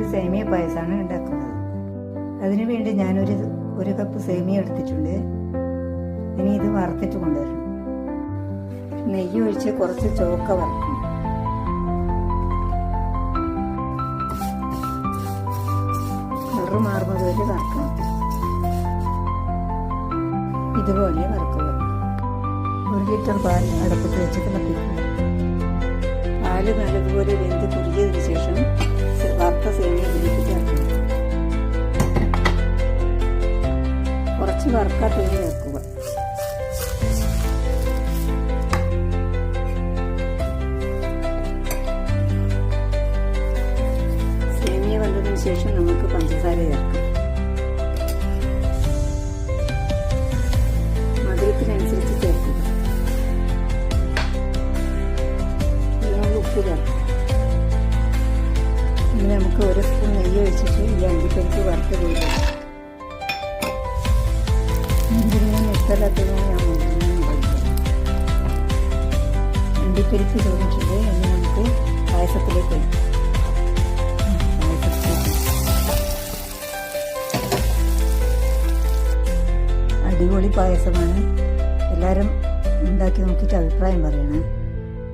ഒരു സേമിയ പായസമാണ് ഉണ്ടാക്കുന്നത്. അതിനു വേണ്ടി ഞാനൊരു ഒരു കപ്പ് സേമിയ എടുത്തിട്ടുണ്ട്. ഇനി ഇത് വറുത്തിട്ട് കൊണ്ടുവരണം നെയ്യ് ഒഴിച്ച് കുറച്ച് ചോക്ക വറുക്കണം കളറ് മാറുന്നത് വരെ വറുക്കണം. ഇതുപോലെ വറുക്കുക ഒരു ലിറ്റർ പാൽ അടുപ്പത്ത് വെച്ച് തിളപ്പിക്കുക പാൽ നല്ലതുപോലെ വെന്ത് കുറുകിയതിനു ശേഷം വറുത്ത കുറച്ച് തുണി വെക്കുക സേമിയ വന്നതിന് ശേഷം നമുക്ക് പഞ്ചസാര ചേർക്കാം. മധുരത്തിനനുസരിച്ച് ചേർക്കുക. ഇതിനോട് ഉപ്പ് ചേർക്കാം. ഇനി നമുക്ക് ഒരു സ്പൂൺ നെയ്യ് വെച്ചിട്ട് ഈ അണ്ടിപ്പരിപ്പ് വറുത്ത് പോയി ഇഷ്ടമല്ലാത്തതിന് ഞാൻ മുന്തിരിങ്ങ കഴിക്കാം. അണ്ടിപ്പരിപ്പ് ഇനി നമുക്ക് പായസത്തിലേക്ക് അടിപൊളി പായസമാണ്. എല്ലാവരും ഉണ്ടാക്കി നോക്കിയിട്ട് അഭിപ്രായം പറയണേ.